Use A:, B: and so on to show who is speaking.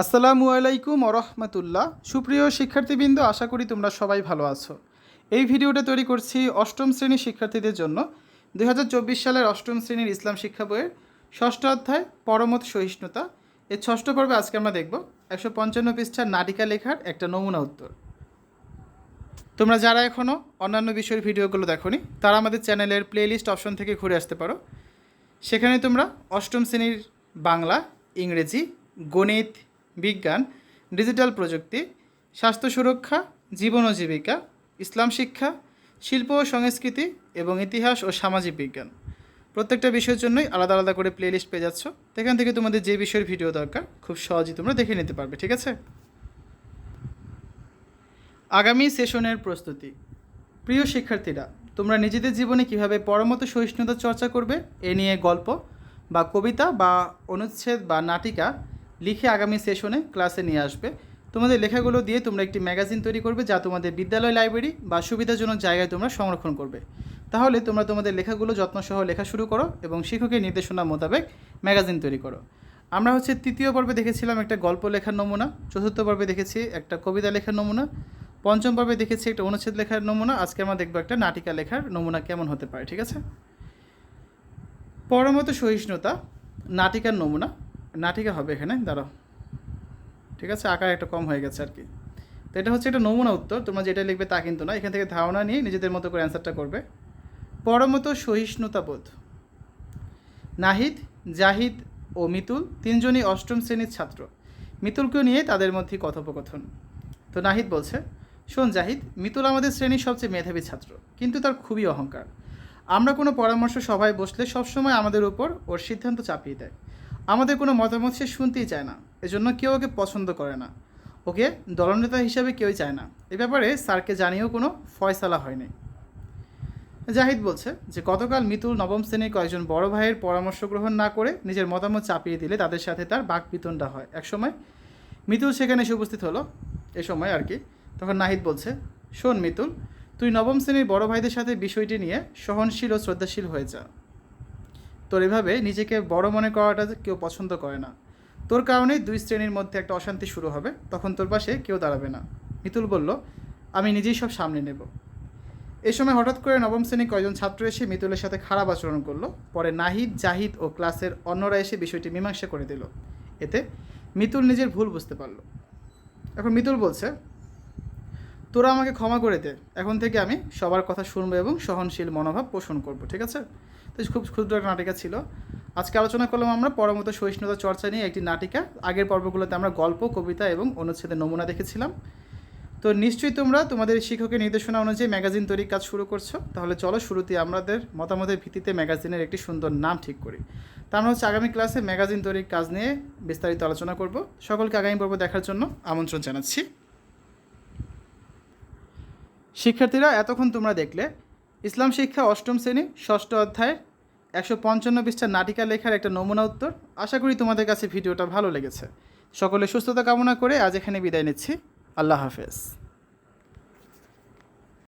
A: আসসালামু আলাইকুম রহমতুল্লাহ সুপ্রিয় শিক্ষার্থীবৃন্দ, আশা করি তোমরা সবাই ভালো আছো। এই ভিডিওটা তৈরি করছি অষ্টম শ্রেণির শিক্ষার্থীদের জন্য। দু হাজার চব্বিশ সালের অষ্টম শ্রেণির ইসলাম শিক্ষা বইয়ের ষষ্ঠ অধ্যায় পরমত সহিষ্ণুতা। এর ষষ্ঠ পর্বে আজকে আমরা দেখব একশো পঞ্চান্ন পৃষ্ঠার নাটিকা লেখার একটা নমুনা উত্তর। তোমরা যারা এখনও অন্যান্য বিষয়ের ভিডিওগুলো দেখোনি, তারা আমাদের চ্যানেলের প্লেলিস্ট অপশন থেকে ঘুরে আসতে পারো। সেখানে তোমরা অষ্টম শ্রেণির বাংলা, ইংরেজি, গণিত বিজ্ঞান, ডিজিটাল প্রযুক্তি, স্বাস্থ্য সুরক্ষা, জীবন ও জীবিকা, ইসলাম শিক্ষা, শিল্প ও সংস্কৃতি এবং ইতিহাস ও সামাজিক বিজ্ঞান। প্রত্যেকটা বিষয়ের জন্যই আলাদা আলাদা করে প্লেলিস্ট পেয়ে যাচ্ছ। সেখান থেকে তোমাদের যে বিষয়ের ভিডিও দরকার, খুব সহজেই তোমরা দেখে নিতে পারবে, ঠিক আছে? আগামী সেশনের প্রস্তুতি। প্রিয় শিক্ষার্থীরা, তোমরা নিজেদের জীবনে কীভাবে পরমত সহিষ্ণুতা চর্চা করবে, এ নিয়ে গল্প বা কবিতা বা অনুচ্ছেদ বা নাটিকা লিখে আগামী সেশনে ক্লাসে নিয়ে আসবে। তোমাদের লেখাগুলো দিয়ে তোমরা একটি ম্যাগাজিন তৈরি করবে যা তোমাদের বিদ্যালয় লাইব্রেরি বা সুবিধাজনক জায়গায় তোমরা সংরক্ষণ করবে। তাহলে তোমরা তোমাদের লেখাগুলো যত্নসহ লেখা শুরু করো এবং শিক্ষকের নির্দেশনা মোতাবেক ম্যাগাজিন তৈরি করো। আমরা হচ্ছে তৃতীয় পর্বে দেখেছিলাম একটা গল্প লেখার নমুনা, চতুর্থ পর্বে দেখেছি একটা কবিতা লেখার নমুনা, পঞ্চম পর্বে দেখেছি একটা অনুচ্ছেদ লেখার নমুনা, আজকে আমরা দেখব একটা নাটিকা লেখার নমুনা কেমন হতে পারে, ঠিক আছে? পরমত সহিষ্ণুতা, নাটিকার নমুনা নাটিকা হবে এখানে, দাঁড়াও। ঠিক আছে, আকার একটা কম হয়ে গেছে আর কি তো এটা হচ্ছে একটা নমুনা উত্তর, তোমরা যেটা লিখবে তা কিন্তু না এখান থেকে ধারণা নিয়ে নিজেদের মতো করে অ্যান্সারটা করবে। পরমত সহিষ্ণুতা বোধ। নাহিদ, জাহিদ ও মিতুল তিনজনই অষ্টম শ্রেণির ছাত্র। মিতুলকেও নিয়ে তাদের মধ্যে কথোপকথন। তো নাহিদ বলছে, শোন জাহিদ, মিতুল আমাদের শ্রেণির সবচেয়ে মেধাবী ছাত্র, কিন্তু তার খুবই অহংকার। আমরা কোনো পরামর্শ সভায় বসলে সবসময় আমাদের উপর ওর সিদ্ধান্ত চাপিয়ে দেয়। আমাদের কোনো মতামত সে শুনতেই চায় না। এজন্য কেউ ওকে পছন্দ করে না। ওকে দলনেতা হিসাবে কেউই চায় না। এ ব্যাপারে স্যারকে জানিয়েও কোনো ফয়সালা হয়নি। জাহিদ বলছে যে, গতকাল মিতুল নবম শ্রেণির কয়েকজন বড় ভাইয়ের পরামর্শ গ্রহণ না করে নিজের মতামত চাপিয়ে দিলে তাদের সাথে তার বাক বিতণ্ডা হয়। একসময় মিতুল সেখানে এসে উপস্থিত হলো। এ সময় আর কি। তখন নাহিদ বলছে, শোন মিতুল, তুই নবম শ্রেণির বড় ভাইদের সাথে বিষয়টি নিয়ে সহনশীল ও শ্রদ্ধাশীল হয়ে যা। তোর এভাবে নিজেকে বড় মনে করাটা কেউ পছন্দ করে না। তোর কারণেই দুই শ্রেণির মধ্যে একটা অশান্তি শুরু হবে, তখন তোর পাশে কেউ দাঁড়াবে না। মিতুল বলল, আমি নিজেই সব সামনে নেব। এ সময় হঠাৎ করে নবম শ্রেণির কয়েকজন ছাত্র এসে মিতুলের সাথে খারাপ আচরণ করল। পরে নাহিদ, জাহিদ ও ক্লাসের অন্যরা এসে বিষয়টি মীমাংসা করে দিল। এতে মিতুল নিজের ভুল বুঝতে পারল। এখন মিতুল বলছে, তোরা আমাকে ক্ষমা করে দে। এখন থেকে আমি সবার কথা শুনব এবং সহনশীল মনোভাব পোষণ করব, ঠিক আছে? তো খুব ক্ষুদ্র একটা নাটিকা ছিল। আজকে আলোচনা করলাম আমরা পরমত সহিষ্ণুতা চর্চা নিয়ে একটি নাটিকা। আগের পর্বগুলোতে আমরা গল্প, কবিতা এবং অনুচ্ছেদের নমুনা দেখেছিলাম। তো নিশ্চয়ই তোমরা তোমাদের শিক্ষকের নির্দেশনা অনুযায়ী ম্যাগাজিন তৈরির কাজ শুরু করছ। তাহলে চলো শুরুতে আমাদের মতামতের ভিত্তিতে ম্যাগাজিনের একটি সুন্দর নাম ঠিক করি। তা আমরা হচ্ছে আগামী ক্লাসে ম্যাগাজিন তৈরির কাজ নিয়ে বিস্তারিত আলোচনা করব। সকলকে আগামী পর্ব দেখার জন্য আমন্ত্রণ জানাচ্ছি। শিক্ষার্থীরা, এতক্ষণ তোমরা দেখলে ইসলাম শিক্ষা অষ্টম শ্রেণি, ষষ্ঠ অধ্যায়ের একশো পঞ্চান্ন পৃষ্ঠার নাটিকা লেখার একটা নমুনা উত্তর। আশা করি তোমাদের কাছে ভিডিওটা ভালো লেগেছে। সকলে সুস্থতা কামনা করে আজ এখানে বিদায় নিচ্ছি। আল্লাহ হাফেজ।